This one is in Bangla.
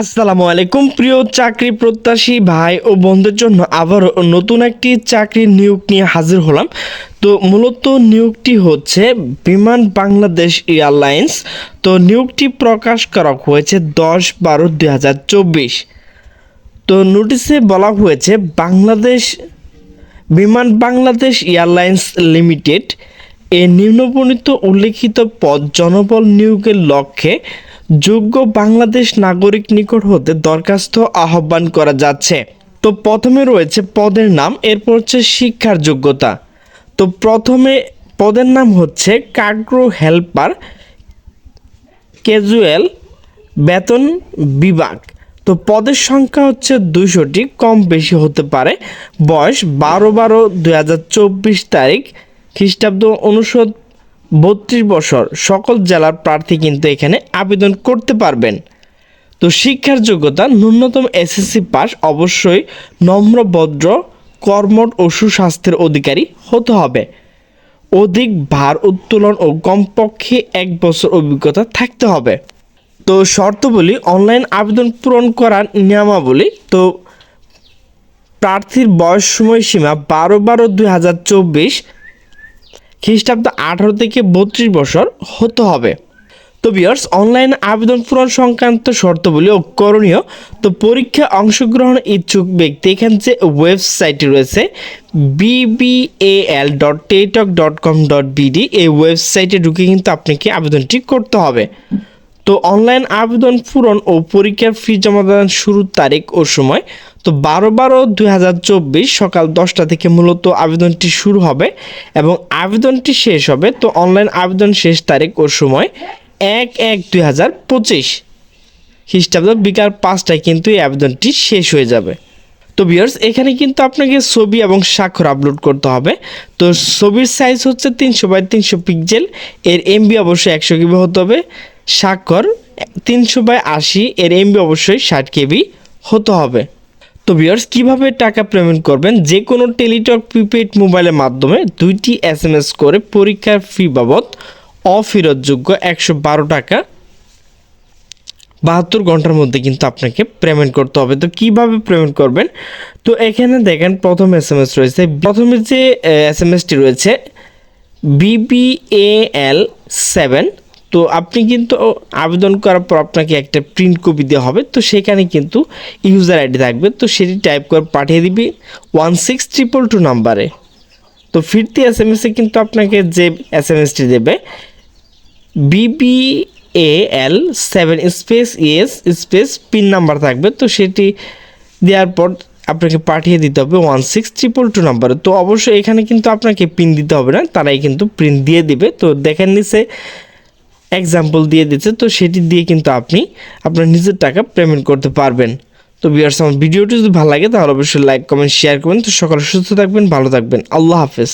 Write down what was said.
আসসালামু আলাইকুম, প্রিয় চাকরি প্রত্যাশী ভাই ও বন্ধুদের জন্য আবারও নতুন একটি চাকরির নিয়োগ নিয়ে হাজির হলাম। তো মূলত নিয়োগটি হচ্ছে বিমান বাংলাদেশ এয়ারলাইন্স। তো নিয়োগটি প্রকাশ করা হয়েছে দশ বারো দুই হাজার চব্বিশ। তো নোটিশে বলা হয়েছে বাংলাদেশ বিমান বাংলাদেশ এয়ারলাইন্স লিমিটেড এ নিম্নবর্ণিত উল্লেখিত পদ জনবল নিয়োগের লক্ষ্যে যোগ্য বাংলাদেশ নাগরিক নিকট হতে দরখাস্ত আহ্বান করা যাচ্ছে। তো প্রথমে রয়েছে পদের নাম, এরপর হচ্ছে শিক্ষার যোগ্যতা। তো প্রথমে পদের নাম হচ্ছে কাগ্রো হেল্পার, ক্যাজুয়াল, বেতন বিভাগ। তো পদের সংখ্যা হচ্ছে দুইশোটি, কম বেশি হতে পারে। বয়স বারো বারো দুই তারিখ, খ্রিস্টাব্দ অনুষদ বত্রিশ বছর সকল জেলার প্রার্থী কিন্তু এখানে আবেদন করতে পারবেন। তো শিক্ষার যোগ্যতা ন্যূনতম এসএসসি পাস অবশ্যই নম্রভদ্র কর্মঠ ও সুস্বাস্থ্যের অধিকারী হতে হবে। অধিক ভার উত্তোলন ও কমপক্ষে এক বছর অভিজ্ঞতা থাকতে হবে। তো শর্তবলী অনলাইন আবেদন পূরণ করার নিয়মাবলী, তো প্রার্থীর বয়স সময়সীমা বারো বারো দুই হাজার চব্বিশ খ্রিস্টাব্দ আঠারো থেকে বত্রিশ বছর হতে হবে। তো বিয়ার্স অনলাইন আবেদন পূরণ সংক্রান্ত শর্তগুলি ও করণীয়, তো পরীক্ষা অংশগ্রহণ ইচ্ছুক ব্যক্তি, এখানে যে ওয়েবসাইটটি রয়েছে BBL dot Teletalk dot com dot BD এই ওয়েবসাইটে ঢুকে কিন্তু আপনাকে আবেদনটি করতে হবে। তো অনলাইন আবেদন পূরণ ও পরীক্ষার ফি জমা দেওয়ার শুরুর তারিখ ও সময়। তো বারো বারো দুই হাজার চব্বিশ সকাল দশটা থেকে মূলত আবেদনটি শুরু হবে এবং আবেদনটি শেষ হবে। তো অনলাইন আবেদন শেষ তারিখ ও সময় এক এক দুই হাজার পঁচিশ। খ্রিস্টাব্দ বিকাল পাঁচটায় কিন্তু এই আবেদনটি শেষ হয়ে যাবে। তো বিয়ার্স এখানে কিন্তু আপনাকে ছবি এবং স্বাক্ষর আপলোড করতে হবে। তো ছবির সাইজ হচ্ছে তিনশো বাই তিনশো পিক্সেল এর এমবি অবশ্যই একশো কেবি হতে হবে? স্বাক্ষর তিনশো বাই আশি এর এমবি অবশ্যই ষাট কেবি হতে হবে। তো বিয়ার্স কীভাবে টাকা পেমেন্ট করবেন? যে কোনো টেলিটক প্রিপেড মোবাইলের মাধ্যমে দুইটি এস এম এস করে পরীক্ষার ফি বাবদ অফেরতযোগ্য একশো বারো টাকা বাহাত্তর ঘণ্টার মধ্যে কিন্তু আপনাকে পেমেন্ট করতে হবে। তো কীভাবে পেমেন্ট করবেন? তো এখানে দেখেন প্রথম এস এম এস রয়েছে। প্রথমে যে এস এম এসটি রয়েছে বিবিএল সেভেন তো আপনি কিন্তু আবেদন করার পর আপনাকে একটা প্রিন্ট কপি দেওয়া হবে। তো সেখানে কিন্তু ইউজার আইডি থাকবে। তো সেটি টাইপ করে পাঠিয়ে দিবি ওয়ান সিক্স ট্রিপল টু নাম্বারে তো ফিরতি এস এম এসে কিন্তু আপনাকে যে এস এম এসটি দেবে BB A L seven space ES space PIN number থাকবে। তো সেটি দেওয়ার পর আপনাকে পাঠিয়ে দিতে হবে ওয়ান সিক্স ট্রিপল টু নাম্বারে তো অবশ্যই এখানে কিন্তু আপনাকে পিন দিতে হবে না, তারাই কিন্তু প্রিন্ট দিয়ে দিবে। তো দেখেন নিচে এক্সাম্পল দিয়ে দিচ্ছে তো সেটি দিয়ে কিন্তু আপনি আপনার নিজের টাকা পেমেন্ট করতে পারবেন। তো বিয়ার্স আমার ভিডিওটি যদি ভালো লাগে, তাহলে অবশ্যই লাইক কমেন্ট শেয়ার করবেন। তো সকালে সুস্থ থাকবেন, ভালো থাকবেন। আল্লাহ হাফেজ।